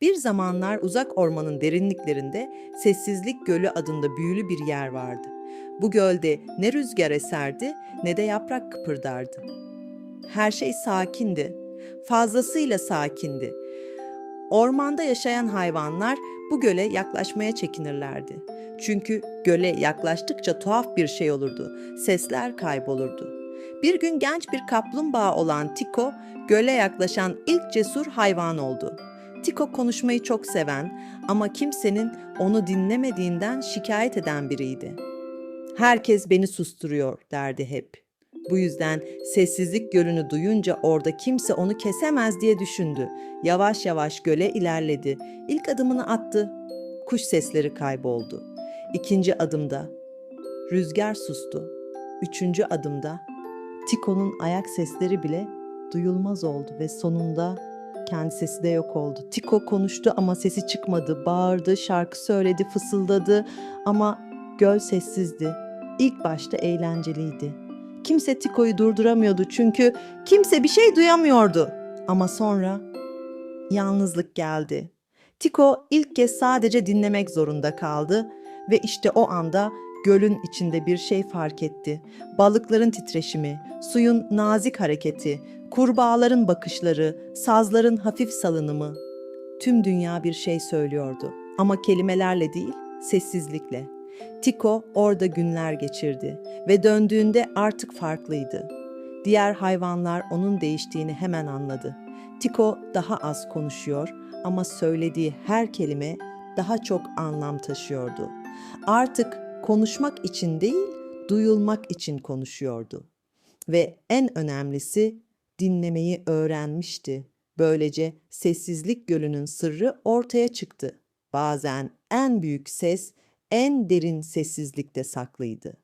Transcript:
Bir zamanlar uzak ormanın derinliklerinde Sessizlik Gölü adında büyülü bir yer vardı. Bu gölde ne rüzgar eserdi ne de yaprak kıpırdardı. Her şey sakindi, fazlasıyla sakindi. Ormanda yaşayan hayvanlar bu göle yaklaşmaya çekinirlerdi. Çünkü göle yaklaştıkça tuhaf bir şey olurdu. Sesler kaybolurdu. Bir gün genç bir kaplumbağa olan Tiko, göle yaklaşan ilk cesur hayvan oldu. Tiko konuşmayı çok seven ama kimsenin onu dinlemediğinden şikayet eden biriydi. Herkes beni susturuyor derdi hep. Bu yüzden sessizlik gölünü duyunca orada kimse onu kesemez diye düşündü. Yavaş yavaş göle ilerledi. İlk adımını attı. Kuş sesleri kayboldu. İkinci adımda rüzgar sustu. Üçüncü adımda Tiko'nun ayak sesleri bile duyulmaz oldu ve sonunda kendi sesi de yok oldu. Tiko konuştu ama sesi çıkmadı. Bağırdı, şarkı söyledi, fısıldadı ama göl sessizdi. İlk başta eğlenceliydi. Kimse Tiko'yu durduramıyordu çünkü kimse bir şey duyamıyordu. Ama sonra yalnızlık geldi. Tiko ilk kez sadece dinlemek zorunda kaldı ve işte o anda gölün içinde bir şey fark etti. Balıkların titreşimi, suyun nazik hareketi, kurbağaların bakışları, sazların hafif salınımı. Tüm dünya bir şey söylüyordu ama kelimelerle değil, sessizlikle. Tiko orada günler geçirdi ve döndüğünde artık farklıydı. Diğer hayvanlar onun değiştiğini hemen anladı. Tiko daha az konuşuyor ama söylediği her kelime daha çok anlam taşıyordu. Artık konuşmak için değil, duyulmak için konuşuyordu. Ve en önemlisi dinlemeyi öğrenmişti. Böylece sessizlik gölünün sırrı ortaya çıktı. Bazen en büyük ses en derin sessizlikte saklıydı.